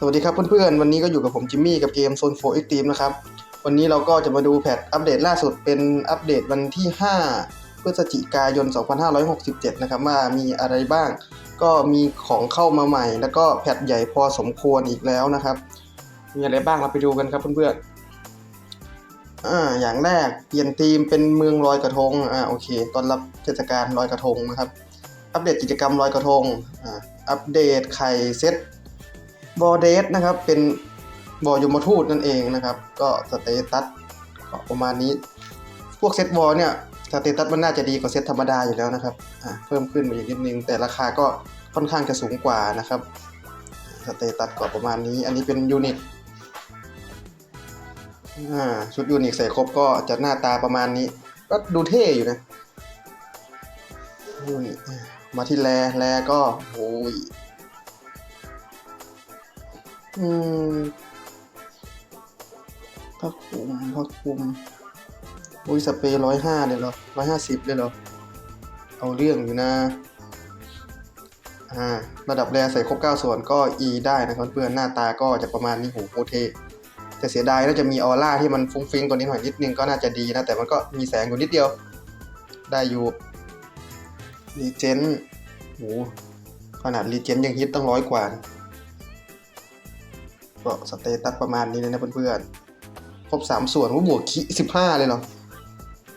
สวัสดีครับเพื่อนๆ วันนี้ก็อยู่กับผมจิมมี่กับเกม Zone 4 Extreme นะครับ วันนี้เราก็จะมาดูแพทอัปเดตล่าสุดเป็นอัปเดตวันที่ 5 พฤศจิกายน 2567 นะครับว่ามีอะไรบ้าง ก็มีของเข้ามาใหม่ แล้วก็แพทใหญ่พอสมควรอีกแล้วนะครับ มีอะไรบ้างเราไปดูกันครับเพื่อนๆอ่าอย่างแรกเปลี่ยนธีมเป็นเมืองลอยกระทงอ่าโอเค ตอนรับเทศกาลลอยกระทงนะครับ อัปเดตกิจกรรมลอยกระทงอ่าอัปเดตไข่เซต บอเดสนะครับ เป็นบอยมทูตนั่นเองนะครับ ก็สเตตัสก็ประมาณนี้ พวกเซตบอลเนี่ยสเตตัสมันน่าจะดีกว่าเซตธรรมดาอยู่แล้วนะครับเพิ่มขึ้นมาอีกนิดนึง แต่ราคาก็ค่อนข้างจะสูงกว่านะครับสเตตัสก็ประมาณนี้ อันนี้เป็นยูนิตอ่าชุดยูนิตใส่ครบก็จะหน้าตาประมาณนี้ ก็ดูเท่อยู่นะมาที่แลแลก็โอ้ย อืมพักคุมพักคุมอุ้ยสเปรย์ร้อยห้าเลยเหรอร้อยห้าสิบเลยเหรอ เอาเรื่องอยู่นะ อ่า ระดับแรใส่ครบเก้าส่วนก็ E ได้นะครับเพื่อนหน้าตาก็จะประมาณนี้โหโคเทแต่เสียดายน่าจะมีออร่าที่มันฟุ้งฟิ้งกว่านี้หน่อยนิดนึงก็น่าจะดีนะ แต่มันก็มีแสงอยู่นิดเดียว ได้อยู่รีเจนโหขนาดรีเจนยังฮิตตั้งร้อยกว่านะ ก็สเตตัสประมาณนี้เลยนะเพื่อนๆ ครบสามส่วนว่าบวกคีสิบห้าเลยเหรอ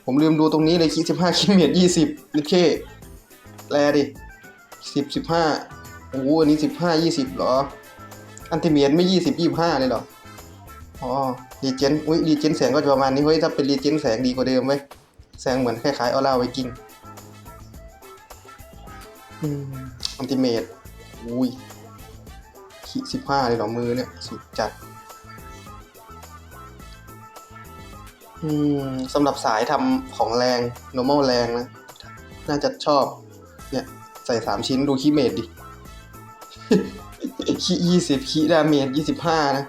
ผมลืมดูตรงนี้เลยคีสิบห้าคีเมียดยี่สิบนี่เคแลดิสิบสิบห้าโอ้โหอันนี้สิบห้ายี่สิบเหรอ อันติเมียดไม่ยี่สิบยี่ห้าเลยเหรอ อ๋อรีเจนอุ้ยรีเจนแสงก็จะประมาณนี้ เฮ้ย ถ้าเป็นรีเจนแสงดีกว่าเดิมเว้ย แสงเหมือนคล้ายๆออร่าไวกิ้งอืมอันติเมตอุ้ย ขีสิบห้าเลยเหรอมือเนี่ยสุดจัดอืมสำหรับสายทำของแรง normal แรงนะ น่าจะชอบ เนี่ย ใส่สามชิ้นดูคีเมดดิคียี่สิบคีดาเมจยี่สิบห้านะ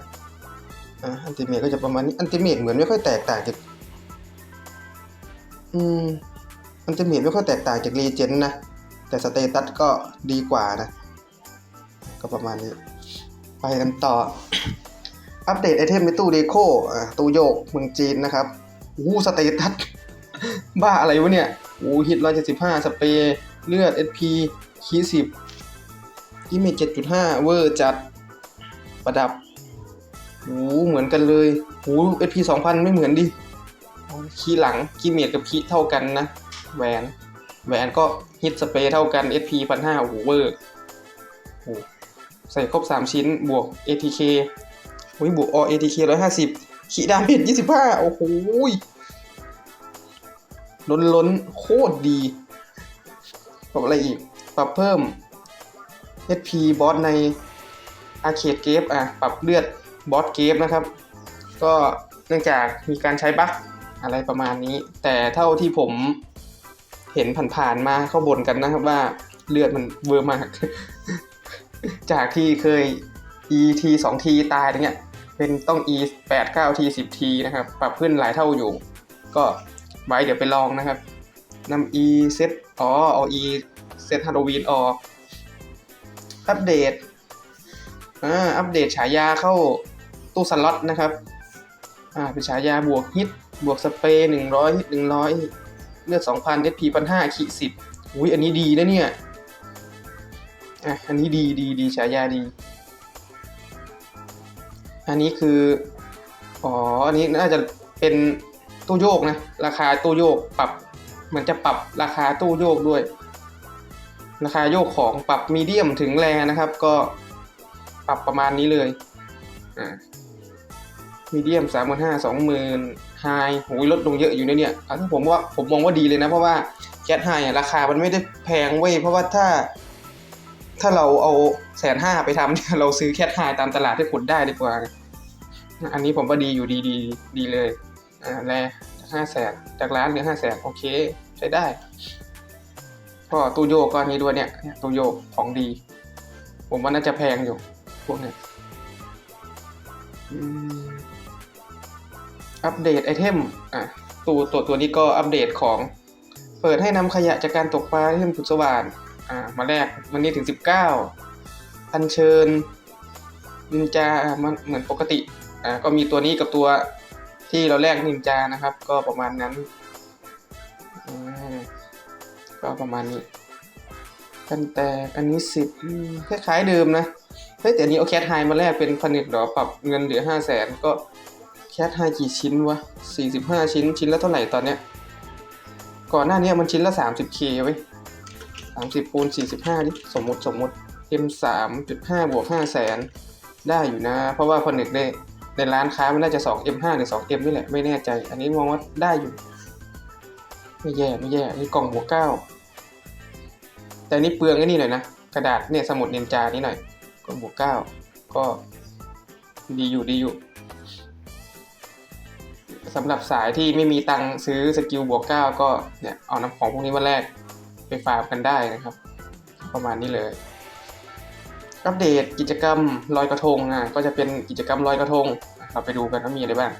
อะอันติเมตก็จะประมาณนี้อันติเมตเหมือนไม่ค่อยแตกต่างจากอืมอันติเมตไม่ค่อยแตกต่างจากรีเจนนะ แต่สเตตัสก็ดีกว่านะ ก็ประมาณนี้ ไปกันต่อ อัปเดตไอเทมในตู้เดโคตู้โยกเมืองจีนนะครับอู้สเตตัส บ้าอะไรวะเนี่ยอู้ฮิตร้อยเจ็ดสิบห้าสเปรย์เลือด SP คีสิบกิเมจเจ็ดจุดห้าเวอร์จัดประดับอู้เหมือนกันเลยอู้ SP สองพันไม่เหมือนดิคีหลังกิเมจกับคีเท่ากันนะแหวนแหวนก็ฮิตสเปรย์เท่ากัน SP พันห้าโอ้โหเวอร์โอ้ ใส่ครบ 3 ชิ้นบวก ATK โอ้ยบวกอ ATK 150ขีดาเมจ25 โอ้โหล้นล้นโคตรดีปรับอะไรอีก ปรับเพิ่ม HP บอสใน Arcade g a m e อะ ปรับเลือดบอสเกมนะครับ ก็เนื่องจากมีการใช้บั๊กอะไรประมาณนี้ แต่เท่าที่ผมเห็นผ่านๆมาเขาบ่นกันนะครับว่าเลือดมันเวอร์มาก จากที่เคย e t 2 t ตายอย่างเงี้ยเป็นต้อง e 8 9 t 10 t นะครับ ปรับขึ้นหลายเท่าอยู่ ก็ไว้เดี๋ยวไปลองนะครับนำ e เซตอ๋อเอา e เซตฮาโลวีนออกอัปเดตอ่าอัปเดตฉายาเข้าตู้สล็อตนะครับอ่าเป็นฉายาบวกฮิตบวกสเปรย์หนึ่งร้อยฮิตหนึ่งร้อยเลือดสองพัน SP พันห้าขีสิบอุ้ยอันนี้ดีนะเนี่ย อะอันนี้ดีดีดีฉายาดี อันนี้คือ อ๋อ อันนี้น่าจะเป็นตู้โยกนะ ราคาตู้โยกปรับ เหมือนจะปรับราคาตู้โยกด้วย ราคาโยกของปรับมีเดียมถึงแรงนะครับ ก็ปรับประมาณนี้เลย อ่ามีเดียมสามหมื่นห้าสองหมื่นไฮโหยลดลงเยอะอยู่นะเนี่ยอะถ้ผมว่าผมมองว่าดีเลยนะ เพราะว่าแคทไฮราคามันไม่ได้แพงเว้ยเพราะว่าถ้า ถ้าเราเอาแสนห้าไปทำเนี่ยเราซื้อแคทไฮตามตลาดที่ขุดได้ดีกว่า อันนี้ผมว่าดีอยู่ดีดีดีเลย อ่าแลห้าแสนจากร้านเหลือห้าแสนโอเค ใช้ได้ก็ตู้โยกก็อันนี้ด้วยเนี่ยตู้โยกของดี ผมว่าน่าจะแพงอยู่พวกเนี้ยอัปเดตไอเทมอะตัวตัวตัวนี้ก็อัปเดตของ เปิดให้นำขยะจากการตกปลาที่เป็นผุดสว่าน อ่า มาแรกวันนี้ถึงสิบเก้าอัญเชิญนินจาเหมือนปกติ อ่า ก็มีตัวนี้กับตัวที่เราแลกนินจานะครับ ก็ประมาณนั้นก็ประมาณนี้ กันแต่อันนี้สิบคล้ายๆเดิมนะเฮ้ยแต่อันนี้เอาแคทไฮมาแลกเป็นผนึกเหรอปรับเงินเหลือห้าแสนก็แคทไฮกี่ชิ้นวะสี่สิบห้าชิ้นชิ้นละเท่าไหร่ตอนเนี้ยก่อนหน้านี้มันชิ้นละสามสิบเคเว้ สามสิบคูณสี่สิบห้าดิสมมติสมมติ M สามจุดห้าบวกห้าแสนได้อยู่นะ เพราะว่าผนึกในในร้านค้ามันน่าจะสอง M ห้าหรือสอง M นี่แหละไม่แน่ใจ อันนี้มองว่าได้อยู่ ไม่แย่ไม่แย่นี่กล่องบวกเก้าแต่อันนี่เปลืองไอ้นี่หน่อยนะกระดาษเนี่ยสมุดเนินจานี่หน่อยก็บวกเก้าก็ดีอยู่ดีอยู่สำหรับสายที่ไม่มีตังซื้อสกิลบวกเก้าก็เนี่ยเอาน้ำของพวกนี้มาแลก ฟาร์มกันได้นะครับ ประมาณนี้เลย อัปเดตกิจกรรมลอยกระทงอะก็จะเป็นกิจกรรมลอยกระทง เราไปดูกันว่ามีอะไรบ้าง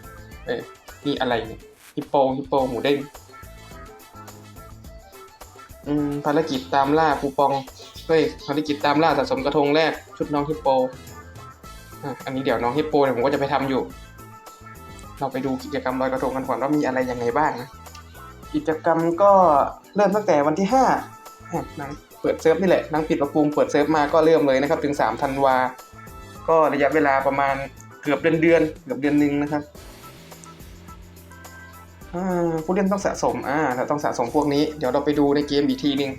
เอ้ยนี่อะไรเนี่ยฮิปโปฮิปโปหมูเด้งอืมภารกิจตามล่าคูปองเฮ้ยภารกิจตามล่าสะสมกระทงแรกชุดน้องฮิปโปอะอันนี้เดี๋ยวน้องฮิปโปเนี่ยผมก็จะไปทำอยู่ เราไปดูกิจกรรมลอยกระทงกันก่อนว่ามีอะไรยังไงบ้างนะ กิจกรรมก็เริ่มตั้งแต่วันที่ห้าอะหนังเปิดเซิร์ฟนี่แหละหนังปิดประปรุงเปิดเซิร์ฟมาก็เริ่มเลยนะครับ ถึงสามธันวา ก็ระยะเวลาประมาณเกือบเดือนเดือนเกือบเดือนหนึ่งนะครับผู้เล่นต้องสะสมอ่าเราต้องสะสมพวกนี้ เดี๋ยวเราไปดูในเกมอีกทีหนึ่ง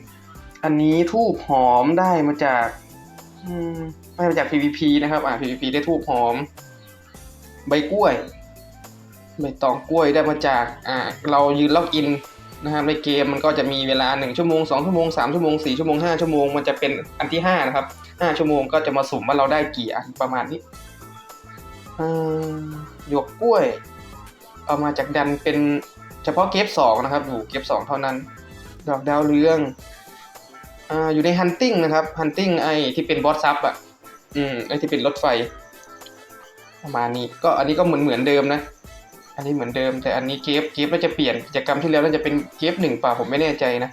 อันนี้ทูบหอมได้มาจากอืมได้มาจาก PVP นะครับ อ่า PVP ได้ทูบหอม ใบกล้วย ใบตองกล้วยได้มาจากอ่าเรายืนล็อกอินนะครับในเกมมันก็จะมีเวลา 1 ชั่วโมง 2 ชั่วโมง 3 ชั่วโมง 4 ชั่วโมง 5 ชั่วโมง มันจะเป็นอันที่ 5 นะครับ 5 ชั่วโมงก็จะมาสุ่มว่าเราได้กี่อันประมาณนี้อ่าหยวกกล้วย เอามาจากดันเป็นเฉพาะเกฟสองนะครับ อยู่เกฟสองเท่านั้น ดอกดาวเรืองอ่าอยู่ในฮันติ n งนะครับฮันติ n งไอที่เป็นบอสซับอะอืมไอที่เป็นรถไฟ ประมาณนี้ก็อันนี้ก็เหมือนเหมือนเดิมนะ อันนี้เหมือนเดิม แต่อันนี้เกฟเกฟน่าจะเปลี่ยนกิจกรรมที่แล้วน่าจะเป็นเกฟหนึ่งป่าผมไม่แน่ใจนะ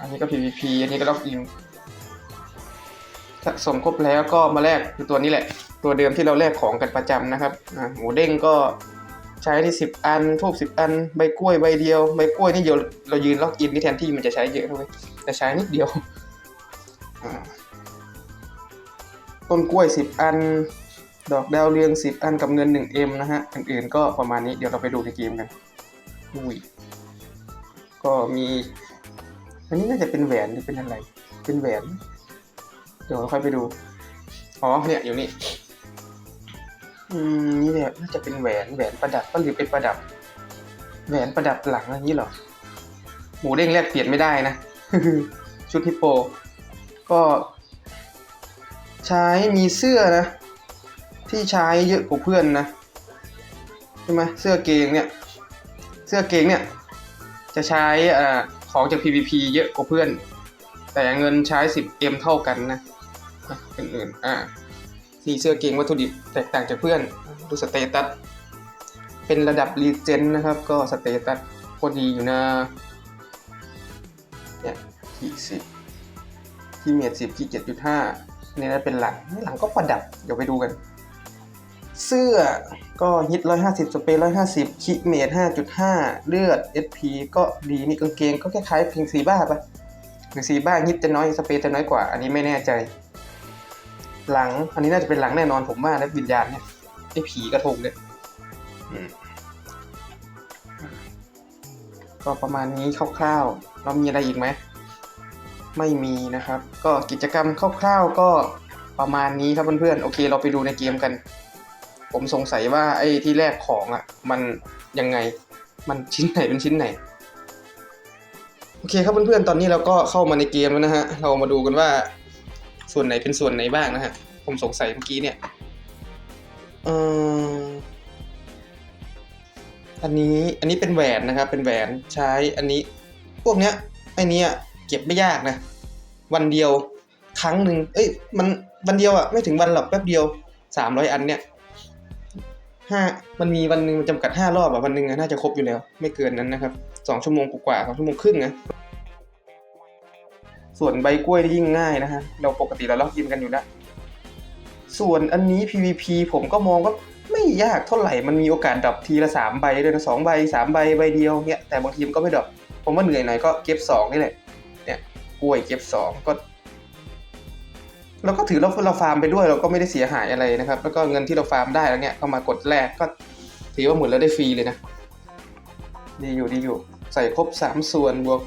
อันนี้ก็ PVP อันนี้ก็ล็อกอินสะสมครบแล้วก็มาแลกคือตัวนี้แหละ ตัวเดิมที่เราแลกของกันประจำนะครับอ่าหมูเด้งก็ใช้ที่สิบอันทูบสิบอันใบกล้วยใบเดียวใบกล้วยนี่เดียวเรายืนล็อกอินนี่แทนที่มันจะใช้เยอะเลยแต่ใช้นิดเดียวต้นกล้วยสิบอัน ดอกดาวเรืองสิบอันกับเงินหนึ่งเอ็มนะฮะ อื่นๆก็ประมาณนี้ เดี๋ยวเราไปดูในเกมกัน อุ้ย ก็มี อันนี้น่าจะเป็นแหวนหรือเป็นอะไร เป็นแหวน เดี๋ยวเราค่อยไปดู อ๋อ เนี่ยอยู่นี่ อืม นี่เนี่ยน่าจะเป็นแหวน แหวนประดับก็หรือเป็นประดับ แหวนประดับหลังอะไรอย่างนี้หรอ หมูเด้งแรกเปลี่ยนไม่ได้นะ ชุดฮิปโป ก็ ใช้มีเสื้อนะ ที่ใช้เยอะกว่าเพื่อนนะใช่ไหมเสื้อเกงเนี่ยเสื้อเกงเนี่ยจะใช้อ่าของจาก PVP เยอะกว่าเพื่อน แต่เงินใช้ 10M เท่ากันนะอะอื่นอ่านี่เสื้อเกงวัตถุดิบแตกต่างจากเพื่อนดูสเตตัสเป็นระดับรีเจนนะครับ ก็สเตตัสโคตรดีอยู่นะเนี่ยที่สิบที่เมียสิบที่เจ็ดจุดห้าเนี่ยนะเป็นหลังหลังก็ประดับ เดี๋ยวไปดูกัน เสื้อก็ฮิตร้อยห้าสิบสเปรย์ร้อยห้าสิบคิเมดห้าจุดห้าเลือด SP ก็ดีนี่กางเกงก็คล้ายๆเพลงซีบ้าปะเพลงซีบ้าฮิตจะน้อยสเปรย์จะน้อยกว่า อันนี้ไม่แน่ใจ หลัง อันนี้น่าจะเป็นหลังแน่นอนผมว่านะวิญญาณเนี่ยไอ้ผีกระทงเนี่ยก็ประมาณนี้คร่าวๆ เรามีอะไรอีกไหม ไม่มีนะครับ ก็กิจกรรมคร่าวๆก็ประมาณนี้ครับเพื่อนๆ โอเค เราไปดูในเกมกัน ผมสงสัยว่าไอ้ที่แรกของอะ มันยังไง มันชิ้นไหนเป็นชิ้นไหน โอเคครับเพื่อนๆ ตอนนี้เราก็เข้ามาในเกมแล้วนะฮะ เรามาดูกันว่า ส่วนไหนเป็นส่วนไหนบ้างนะฮะ ผมสงสัยเมื่อกี้เนี่ยเอออันนี้อันนี้เป็นแหวนนะครับ เป็นแหวนใช้อันนี้ พวกเนี้ยไอ้เนี้ยเก็บไม่ยากนะ วันเดียวครั้งหนึ่งเอ้ยมันวันเดียวอะไม่ถึงวันหรอกแป๊บเดียวสามร้อยอันเนี่ย ห้ามันมีวันหนึ่งมันจำกัดห้ารอบอะวันหนึ่งอะน่าจะครบอยู่แล้ว ไม่เกินนั้นนะครับสองชั่วโมงกว่าสองชั่วโมงครึ่งนะส่วนใบกล้วยนี่ยิ่งง่ายนะฮะเราปกติเราล็อกอินกันอยู่แล้วส่วนอันนี้ PVP ผมก็มองว่าไม่ยากเท่าไหร่มันมีโอกาสดรอปทีละสามใบด้วยนะสองใบสามใบใบเดียวเนี่ยแต่บางทีมก็ไม่ดรอปผมว่าเหนื่อยหน่อยก็เก็บสองนี่แหละเนี่ยกล้วยเก็บสองก็ เราก็ถือเราเราฟาร์มไปด้วยเราก็ไม่ได้เสียหายอะไรนะครับ แล้วก็เงินที่เราฟาร์มได้แล้วเนี่ยก็มากดแลกก็ถือว่าหมุนแล้วได้ฟรีเลยนะ ดีอยู่ดีอยู่ ใส่ครบสามส่วนบวก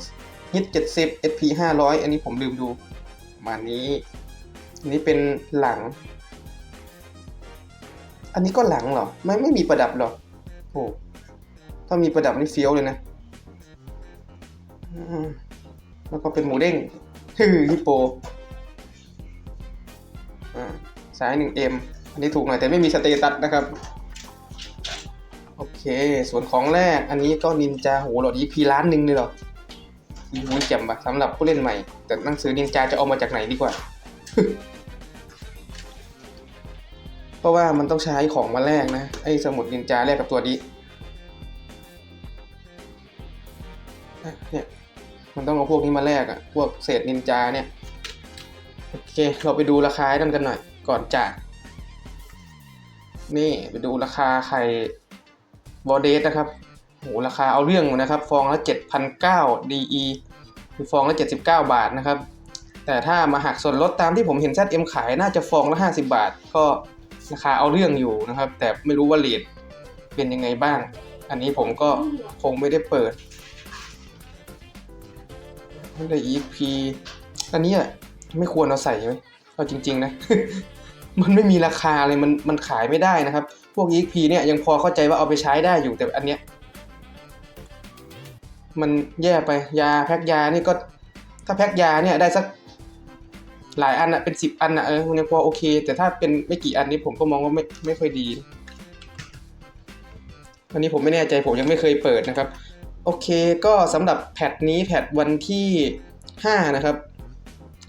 ฮิตเจ็ดสิบ SP ห้าร้อยอันนี้ผมลืมดูมานี้อันนี้เป็นหลัง อันนี้ก็หลังเหรอ ไม่ไม่มีประดับหรอโอ้ถ้ามีประดับนี่เฟี้ยวเลยนะแล้วก็เป็นหมูเด้งฮือฮิปโป สายหนึ่งเอ็มอันนี้ถูกหน่อยแต่ไม่มีสเตตัสนะครับ โอเค ส่วนของแรกอันนี้ก็นินจาโหหลอดอีพีล้านหนึ่งเลยหรออีหูแจ่มปะสำหรับผู้เล่นใหม่ แต่หนังสือนินจาจะเอามาจากไหนดีกว่า เพราะว่ามันต้องใช้ของมาแลกนะ ไอ้สมุดนินจาแลกกับตัวนี้เนี่ยมันต้องเอาพวกนี้มาแลกอะพวกเศษนินจาเนี่ย โอเค เราไปดูราคาให้กันกันหน่อย ก่อนจาก นี่ไปดูราคาไข่บอเดสนะครับโหราคาเอาเรื่องนะครับ ฟองละ7,009 DE คือฟองละ79 บาทนะครับ แต่ถ้ามาหักส่วนลดตามที่ผมเห็น ZM ขายน่าจะฟองละ 50 บาท ก็ราคาเอาเรื่องอยู่นะครับ แต่ไม่รู้ว่าเลทเป็นยังไงบ้าง อันนี้ผมก็คงไม่ได้เปิดไม่ได้ EP อันนี้อะไม่ควรเอาใส่ไหมเอาจริง ๆ นะ มันไม่มีราคาเลยมันมันขายไม่ได้นะครับ พวก EXP เนี่ยยังพอเข้าใจว่าเอาไปใช้ได้อยู่แต่อันเนี้ยมันแย่ไปยาแพ็คยานี่ก็ ถ้าแพ็คยาเนี่ยได้สักหลายอันอะเป็นสิบอันอะเออมันยังพอโอเค แต่ถ้าเป็นไม่กี่อันนี้ผมก็มองว่าไม่ไม่ค่อยดี อันนี้ผมไม่แน่ใจผมยังไม่เคยเปิดนะครับ โอเคก็สำหรับแพทนี้แพทวันที่ 5 นะครับ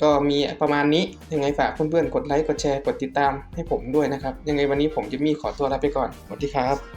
ก็มีประมาณนี้ยังไงฝากเพื่อนๆกดไลค์กดแชร์กดติดตามให้ผมด้วยนะครับ ยังไงวันนี้ผมจะมีขอตัวลาไปก่อนสวัสดีครับ